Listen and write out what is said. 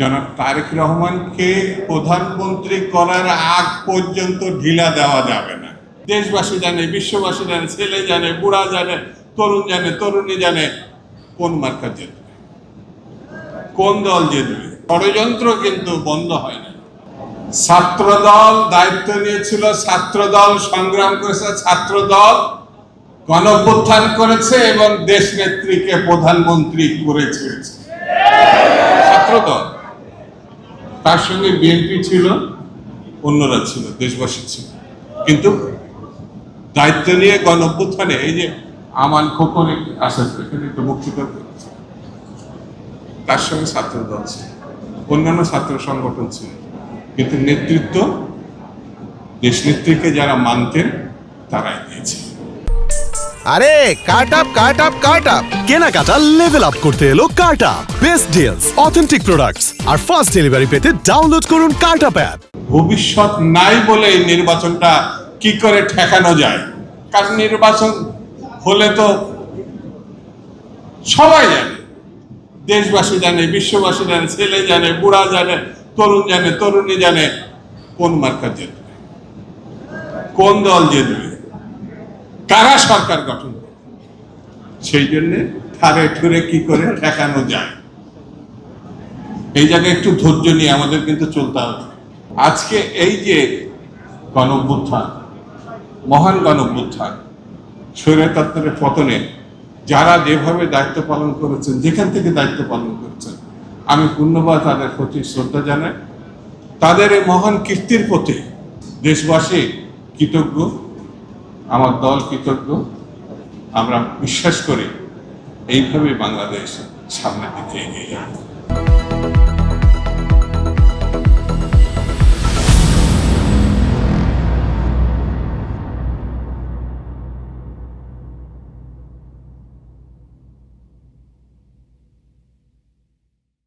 জনাব তারেক রহমানকে প্রধানমন্ত্রী করার আগ পর্যন্ত ঢিলা দেওয়া যাবে না। দেশবাসী জানে, বিশ্ববাসী জানে, ছেলে জানে, বুড়া জানে, তরুণ জানে, তরুণী জানে, কোন মার্কা জিতবে কোন দল জিতবে ষড়যন্ত্র কিন্তু বন্ধ হয় না। ছাত্রদল দায়িত্ব নিয়েছিল, ছাত্রদল সংগ্রাম করেছে, ছাত্রদল গণভ্যুত্থান করেছে এবং দেশ নেত্রীকে প্রধানমন্ত্রী করে ছেড়েছে। ছাত্রদল। তার সঙ্গে বিএনপি ছিল অন্যরা ছিল দেশবাসী ছিল। কিন্তু দায়িত্ব নিয়ে গণভ্যুত্থানে এই যে আমান খোকন তো, এখানে একটু বক্তৃতা তার সঙ্গে ছাত্রদল ছিল অন্যান্য ছাত্র সংগঠন ছিল। কিন্তু নেতৃত্ব দেশ নেত্রীকে যারা মানতেন তারাই দিয়েছে আরে cut up cut up cut up. কেনাকাটা লেভেল আপ করতে এলো কার্টা বেস্ট ডিলস অথেন্টিক প্রোডাক্টস আর ফাস্ট ডেলিভারি পেতে ডাউনলোড করুন কার্টা অ্যাপ ভবিষ্যৎ নাই বলে এই নির্বাচনটা কি করে ঠেকানো যায়? কারণ নির্বাচন হলে তো সবাই জানে। দেশবাসী জানে, বিশ্ববাসী জানে, ছেলে জানে, বুড়া জানে, তরুণ জানে, তরুণী জানে, কোন মার্কা জিতবে? কোন দল জিতবে? কারা সরকার গঠন করবে? সেই জন্য ঠারে ঠুরে কি করে ঠেকানো যায়? এই জায়গায় একটু ধৈর্য নিয়ে আমাদের কিন্তু চলতে হবে। আজকে এই যে গণভ্যুত্থান, মহান গণভ্যুত্থান স্বৈরতত্ত্বের পতনে যারা যেভাবে দায়িত্ব পালন করেছেন, যেখান থেকে দায়িত্ব পালন করেছেন, আমি পূর্ণবার তাদের প্রতি শ্রদ্ধা জানাই। তাদের এই মহান কীর্তির প্রতি দেশবাসী কৃতজ্ঞ, আমার দল কৃতজ্ঞ। আমরা বিশ্বাস করি এইভাবে বাংলাদেশ সামনের দিকে এগিয়ে যাবে।